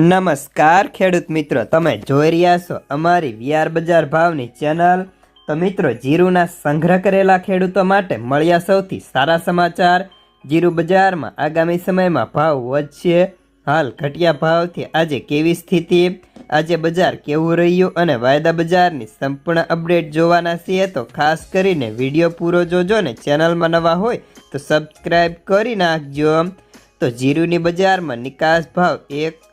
નમસ્કાર, ખેડૂત મિત્રો. તમે જોઈ રહ્યા છો અમારી વિયાર બજાર ભાવની ચેનલ. તો મિત્રો, જીરુના સંગ્રહ કરેલા ખેડૂતો માટે મળ્યા સૌથી સારા સમાચાર. જીરુ બજારમાં આગામી સમયમાં ભાવ વધશે. હાલ ઘટિયા ભાવથી આજે કેવી સ્થિતિ? આજે બજાર કેવું રહ્યું અને વાયદા બજારની સંપૂર્ણ અપડેટ જોવાના છીએ તો ખાસ કરીને વીડિયો પૂરો જોજો ને ચેનલમાં નવા હોય તો સબસ્ક્રાઈબ કરી નાખજો. તો જીરુની બજારમાં નિકાસ ભાવ એક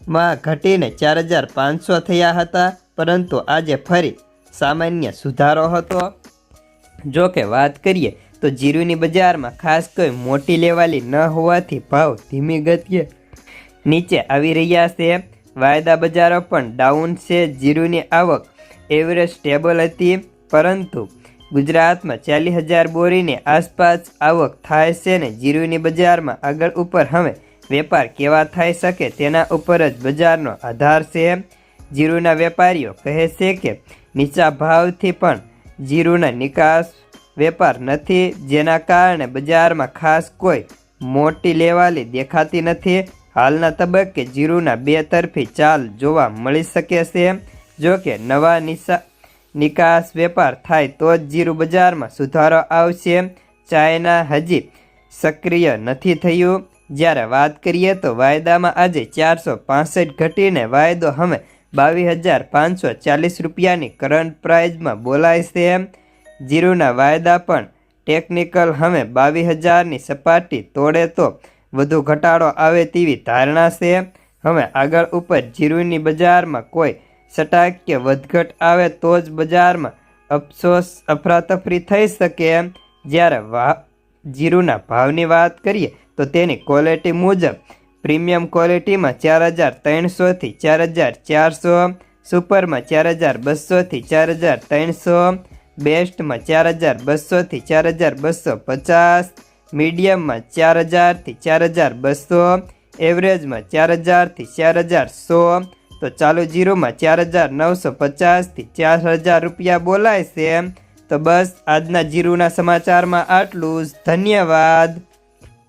માં ઘટીને ચાર હજાર પાંચસો થયા હતા, પરંતુ આજે ફરી સામાન્ય સુધારો હતો. જો કે વાત કરીએ તો જીરુની બજારમાં ખાસ કોઈ મોટી લેવાલી ન હોવાથી ભાવ ધીમી ગતિએ નીચે આવી રહ્યા છે. વાયદા બજારો પણ ડાઉન છે. જીરુની આવક એવરેજ સ્ટેબલ હતી, પરંતુ ગુજરાતમાં ચાલીસ હજાર બોરીની આસપાસ આવક થાય છે ને જીરુની બજારમાં આગળ ઉપર હવે વેપાર કેવા થઈ શકે તેના ઉપર જ બજારનો આધાર છે. જીરુના વેપારીઓ કહે છે કે નીચા ભાવથી પણ જીરુના નિકાસ વેપાર નથી, જેના કારણે બજારમાં ખાસ કોઈ મોટી લેવાલી દેખાતી નથી. હાલના તબક્કે જીરુના બે તરફી ચાલ જોવા મળી શકે છે. જો કે નવા નિશા નિકાસ વેપાર થાય તો જ જીરુ બજારમાં સુધારો આવશે. ચાઇના હજી સક્રિય નથી થયું. જ્યારે વાત કરીએ તો વાયદામાં આજે ચારસો પાસઠ ઘટીને વાયદો હવે બાવીસ હજાર પાંચસો ચાલીસ રૂપિયાની કરંટ પ્રાઇઝમાં બોલાય છે એમ. જીરુના વાયદા પણ ટેકનિકલ હવે બાવીસ હજારની સપાટી તોડે તો વધુ ઘટાડો આવે તેવી ધારણા છે હવે આગળ ઉપર જીરુની બજારમાં કોઈ સટાક્ય વધઘટ આવે તો જ બજારમાં અફસોસ અફરાતફરી થઈ શકે એમ. જ્યારે જીરુના ભાવની વાત કરીએ તો તેની ક્વોલિટી મુજબ પ્રીમિયમ ક્વોલિટીમાં ચાર હજાર ત્રણસોથી ચાર હજાર ચારસો સુપરમાં ચાર હજાર બસોથી ચાર હજાર ત્રણસો બેસ્ટમાં ચાર હજાર બસોથી ચાર હજાર બસો પચાસ મીડિયમમાં ચાર હજારથી ચાર હજાર બસો એવરેજમાં ચાર હજારથી ચાર હજાર સો તો ચાલુ જીરોમાં ચાર હજાર નવસો પચાસથી ચાર હજાર રૂપિયા બોલાય છે તો બસ આજના જીરુના સમાચારમાં આટલું જ. ધન્યવાદ.